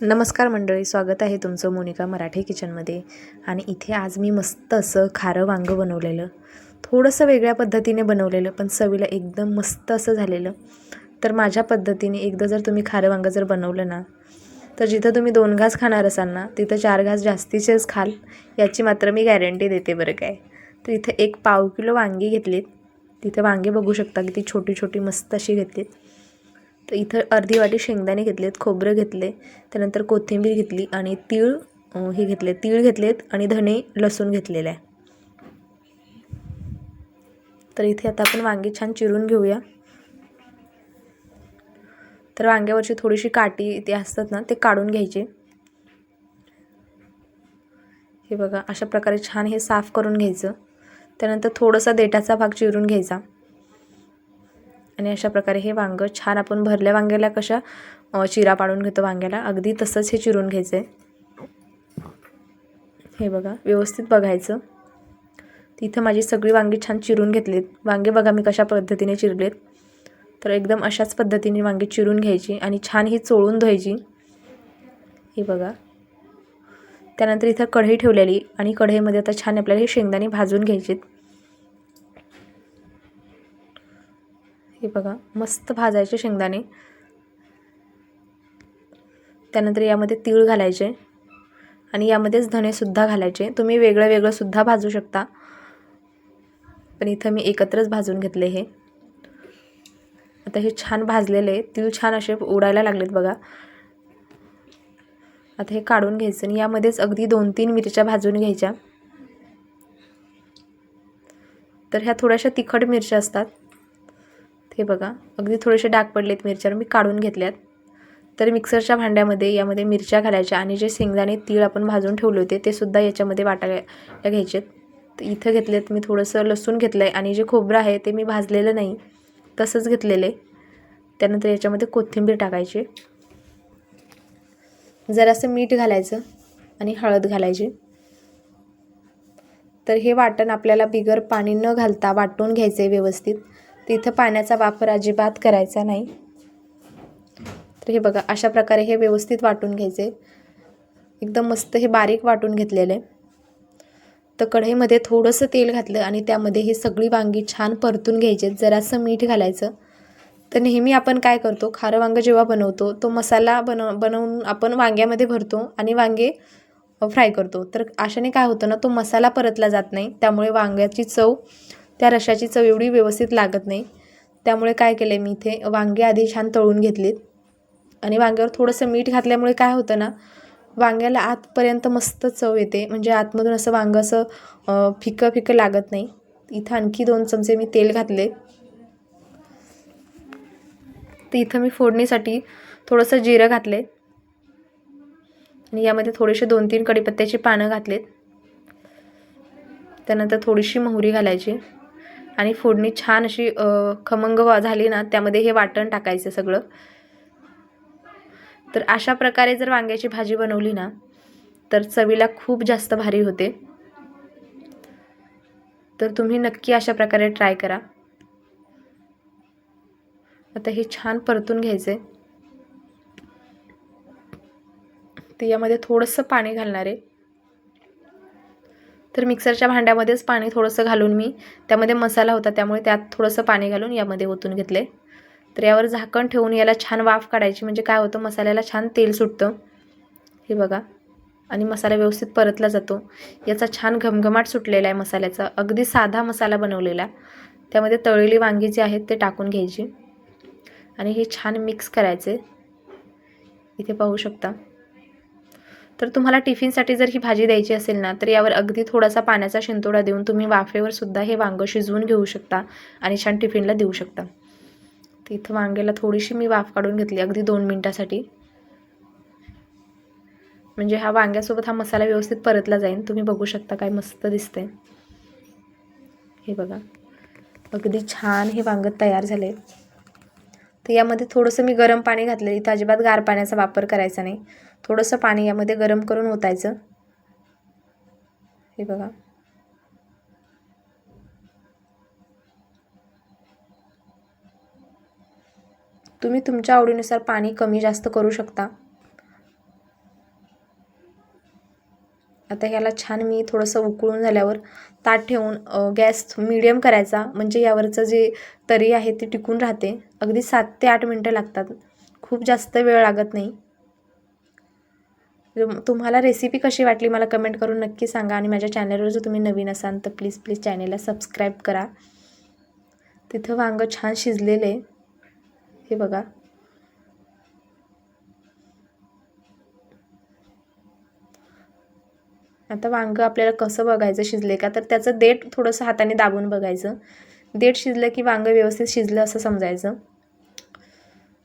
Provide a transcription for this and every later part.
नमस्कार मंडळी स्वागत आहे तुमचं मोनिका मराठी किचनमध्ये. आणि इथे आज मी मस्त असं खारं वांगं बनवलेलं. थोडंसं वेगळ्या पद्धतीने बनवलेलं पण चवीला एकदम मस्त असं झालेलं. तर माझ्या पद्धतीने एकदा जर तुम्ही खारं वांगं जर बनवलं ना तर जिथं तुम्ही दोन घास खाणार असाल ना तिथं चार घास जास्तीचेच खाल. याची मात्र मी गॅरंटी देते बरं काय. तर इथं एक पाव किलो वांगी घेतलीत. तिथं वांगे बघू शकता किती छोटी छोटी मस्त अशी घेतलीत. तर इथं अर्धी वाटी शेंगदाणे घेतलेत खोबरं घेतले त्यानंतर कोथिंबीर घेतली आणि तीळ हे घेतले तीळ घेतलेत आणि धणे लसूण घेतलेलं आहे. तर इथे आता आपण वांगी छान चिरून घेऊया. तर वांग्यावरची थोडीशी काटी ते असतात ना ते काढून घ्यायचे. हे बघा अशा प्रकारे छान हे साफ करून घ्यायचं. त्यानंतर थोडासा देठाचा भाग चिरून घ्यायचा. आणि अशा प्रकारे हे वांगं छान आपण भरल्या वांग्याला कशा चिरा पाडून घेतो वांग्याला. अगदी तसंच हे चिरून घ्यायचं आहे हे बघा व्यवस्थित बघायचं. तिथं माझी सगळी वांगी छान चिरून घेतलीत. वांगे बघा मी कशा पद्धतीने चिरलेत. तर एकदम अशाच पद्धतीने वांगी चिरून घ्यायची आणि छान ही चोळून धुवायची. हे बघा. त्यानंतर इथं कढई ठेवलेली आणि कढईमध्ये आता छान आपल्याला हे शेंगदाणे भाजून घ्यायचेत. हे बघा मस्त भाजायचे शेंगदाणे. त्यानंतर यामध्ये तीळ घालायचे आणि यामध्येच धणेसुद्धा घालायचे. तुम्ही वेगळं वेगळं सुद्धा भाजू शकता. पण इथं मी एकत्रच भाजून घेतले हे. आता हे छान भाजलेले तीळ छान असे उडायला लागलेत बघा. आता हे काढून घ्यायचं आणि यामध्येच अगदी दोन तीन मिरच्या भाजून घ्यायच्या. तर ह्या थोड्याशा तिखट मिरच्या असतात. हे बघा अगदी थोडेसे डाग पडलेत मिरच्यावर मी काढून घेतल्यात. तर मिक्सरच्या भांड्यामध्ये यामध्ये मिरच्या घालायच्या आणि जे शेंगदाणे तीळ आपण भाजून ठेवले होते ते सुद्धा याच्यामध्ये वाटायला घ्यायचे तर इथं घेतलेत मी थोडंसं लसूण घेतलं आहे आणि जे खोबरं आहे ते मी भाजलेलं नाही तसंच घेतलेलं. आहे त्यानंतर याच्यामध्ये कोथिंबीर टाकायची. जरासं मीठ घालायचं आणि हळद घालायची. तर हे वाटण आपल्याला बिगर पाणी न घालता वाटून घ्यायचं आहे व्यवस्थित. तिथं पाण्याचा वापर अजिबात करायचा नाही. तर हे बघा अशा प्रकारे हे व्यवस्थित वाटून घ्यायचे. एकदम मस्त हे बारीक वाटून घेतलेलं आहे. तर कढईमध्ये थोडंसं तेल घातलं आणि त्यामध्ये ही सगळी वांगी छान परतून घ्यायचे. जरासं मीठ घालायचं. तर नेहमी आपण काय करतो खारं वांगं जेव्हा बनवतो तो मसाला बनव बनवून आपण वांग्यामध्ये भरतो आणि वांगे फ्राय करतो. तर अशाने काय होतं ना तो मसाला परतला जात नाही. त्यामुळे वांग्याची चव त्या रशाची चव एवढी व्यवस्थित लागत नाही. त्यामुळे काय केलं आहे मी इथे? वांगे आधी छान तळून घेतलीत. आणि वांग्यावर थोडंसं मीठ घातल्यामुळे काय होतं ना वांग्याला आतपर्यंत मस्त चव येते. म्हणजे आतमधून असं वांगं असं फिकं फिकं लागत नाही. इथं आणखी दोन चमचे मी तेल घातले. तर इथं मी फोडणीसाठी थोडंसं जिरं घातले. आणि यामध्ये थोडेसे दोन तीन कडीपत्त्याची पानं घातलेत. त्यानंतर थोडीशी मोहरी घालायची. आणि फोडणी छान अशी खमंग वा- झाली ना त्यामध्ये हे वाटण टाकायचं सगळं. तर अशा प्रकारे जर वांग्याची भाजी बनवली ना तर चवीला खूप जास्त भारी होते. तर तुम्ही नक्की अशा प्रकारे ट्राय करा. आता हे छान परतून घ्यायचे. तर यामध्ये थोडंसं पाणी घालणार आहे. तर मिक्सरच्या भांड्यामध्येच पाणी थोडंसं घालून मी त्यामध्ये मसाला होता त्यामुळे त्यात थोडंसं पाणी घालून यामध्ये ओतून घेतले. तर यावर झाकण ठेवून याला छान वाफ काढायची म्हणजे काय होतं मसाल्याला छान तेल सुटतं. हे बघा. आणि मसाला व्यवस्थित परतला जातो. याचा छान घमघमाट सुटलेला आहे मसाल्याचा. अगदी साधा मसाला बनवलेला. त्यामध्ये तळलेली वांगी जी आहेत ते टाकून घ्यायची. आणि हे छान मिक्स करायचे. इथे पाहू शकता. तर तुम्हाला टिफिनसाठी जर ही भाजी द्यायची असेल ना तर यावर अगदी थोडासा पाण्याचा शिंतोडा देऊन तुम्ही वाफेवर सुद्धा हे वांगं शिजवून घेऊ शकता आणि छान टिफिनला देऊ शकता. तिथं वांग्याला थोडीशी मी वाफ काढून घेतली अगदी दोन मिनटासाठी. म्हणजे हा वांग्यासोबत हा मसाला व्यवस्थित परतला जाईल. तुम्ही बघू शकता काय मस्त दिसतंय. हे बघा. अगदी छान हे वांगं तयार झाले. तर यामध्ये थोडंसं मी गरम पाणी घातलं इथं अजिबात गार पाण्याचा वापर करायचा नाही. थोडंसं पाणी यामध्ये गरम करून ओतायचं. हे बघा. तुम्ही तुमच्या आवडीनुसार पाणी कमी जास्त करू शकता. आता ह्याला छान मी थोडंसं उकळून झाल्यावर ताट ठेवून गॅस मिडियम करायचा. म्हणजे यावरचं जे तरी आहे ते टिकून राहते. अगदी सात ते आठ मिनटं लागतात. खूप जास्त वेळ लागत नाही. तुम्हाला रेसिपी कशी वाटली मला कमेंट करून नक्की सांगा आणि माझ्या चॅनलवर जर तुम्ही नवीन असाल तर प्लीज प्लीज चॅनलला सबस्क्राईब करा. तिथं वांगं छान शिजलेलं. आहे हे बघा. आता वांगं आपल्याला कसं बघायचं शिजले का? तर त्याचं देठ थोडंसं हाताने दाबून बघायचं. देठ शिजलं की वांगं व्यवस्थित शिजलं असं समजायचं.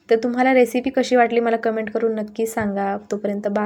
तर तुम्हाला रेसिपी कशी वाटली मला कमेंट करून नक्की सांगा. तोपर्यंत बा